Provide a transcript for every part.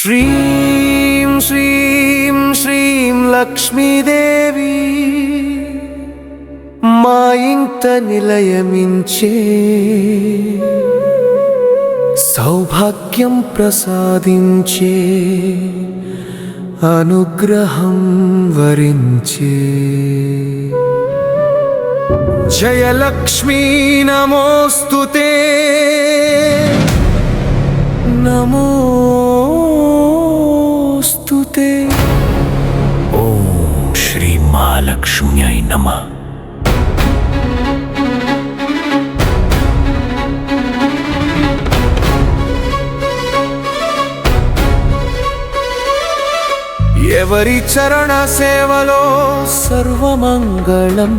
శ్రీం శ్రీం శ్రీం లక్ష్మీదేవి మా ఇంత నిలయమించే సౌభాగ్యం ప్రసాదించే అనుగ్రహం వరించే. జయలక్ష్మీ నమోస్తుతే నమోస్తుతే శ్రీ మహాలక్ష్మ్యై నమ. ఎవరి చరణ సేవలో సర్వమంగళం?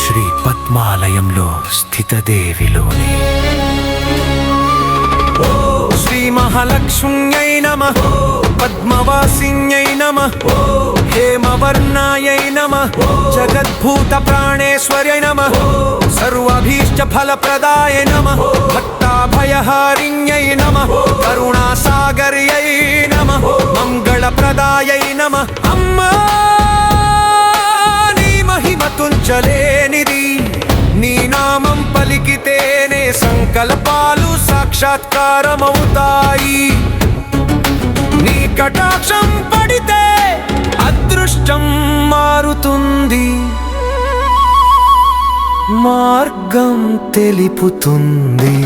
శ్రీ పద్మాలయంలో స్థితదేవిలోని. శ్రీ మహాలక్ష్మ్యై నమ. పద్మవాసిన్యై నమ. హేమవర్ణాయై నమ. జగద్భూత ప్రాణేశ్వర్యై నమ. సర్వభీష్ట ఫలప్రదాయ నమ. భక్తాభయహారిణ్యై నమ. కరుణాసాగర్యై నమ. మంగళప్రదాయై నమ. అమ్మా నీ మహిమ తుంచలేనిది. నీ నామం పలికితేనే సంకల్పాలు సాక్షాత్కారమవుతాయి. నీ కటాక్షం పడితే అదృష్టం మారుతుంది. మార్గం తెలుపుతుంది.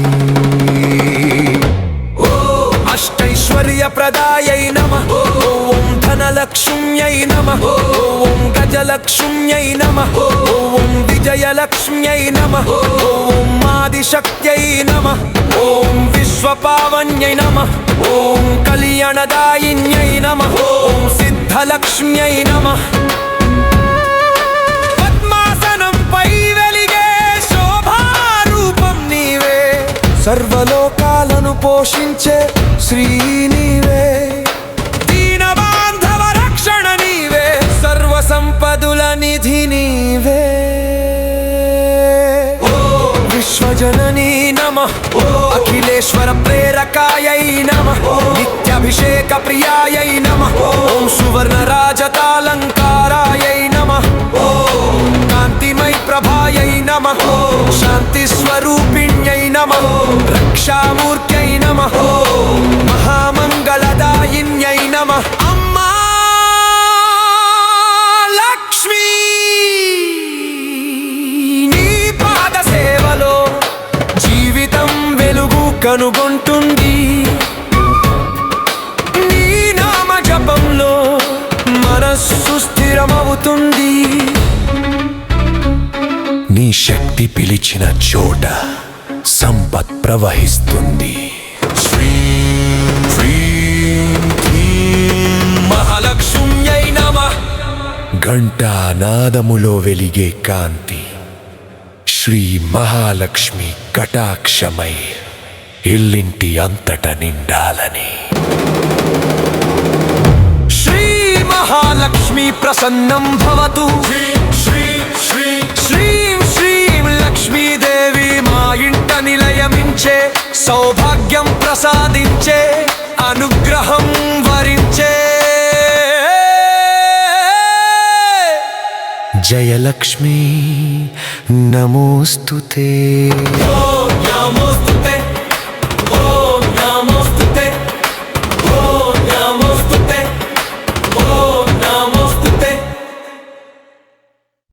అష్టైశ్వర్య ప్రదాయై నమ ఓం ధనలక్ష్మ్యై నమ. ఓం గజలక్ష్మ్యై నమ. ఓం విజయలక్ష్మ్యై నమ. ఓం ఆదిశక్త్యై నమ. ఓం విశ్వపావన్యై నమ. ఓం కళ్యాణదాయిన్యై నమ. ఓం సిద్ధలక్ష్మ్యై నమ. సర్వలోకాలను పోషించే శ్రీని విశ్వజననీ నమ. అఖిలేశ్వర ప్రేరకాయై నమ. నిత్యాభిషేక ప్రియాయై నమ. ఓం సువర్ణ రాజతాలంకారాయై నమ. కాంతిమై ప్రభాయై నమ. శాంతి స్వరూపిణ్యై నమ. రక్షామూర్త్యై కనుగొంటుంది నీ నామ జపంలో మనస్సు స్థిరమవుతుంది నీ శక్తి పిలిచిన చోట సంపత్ ప్రవహిస్తుంది. మహాలక్ష్మ్యై నమ ఘంటానాదములో వెలిగే కాంతి శ్రీ మహాలక్ష్మి కటాక్షమై ఇల్లింటి అంతట నిండాలని. శ్రీ మహాలక్ష్మి ప్రసన్నం భవతు. శ్రీం శ్రీం లక్ష్మీదేవి మా ఇంట నిలయమించే సౌభాగ్యం ప్రసాదించే అనుగ్రహం వరించే. జయలక్ష్మి నమోస్తుతే నమోస్తుతే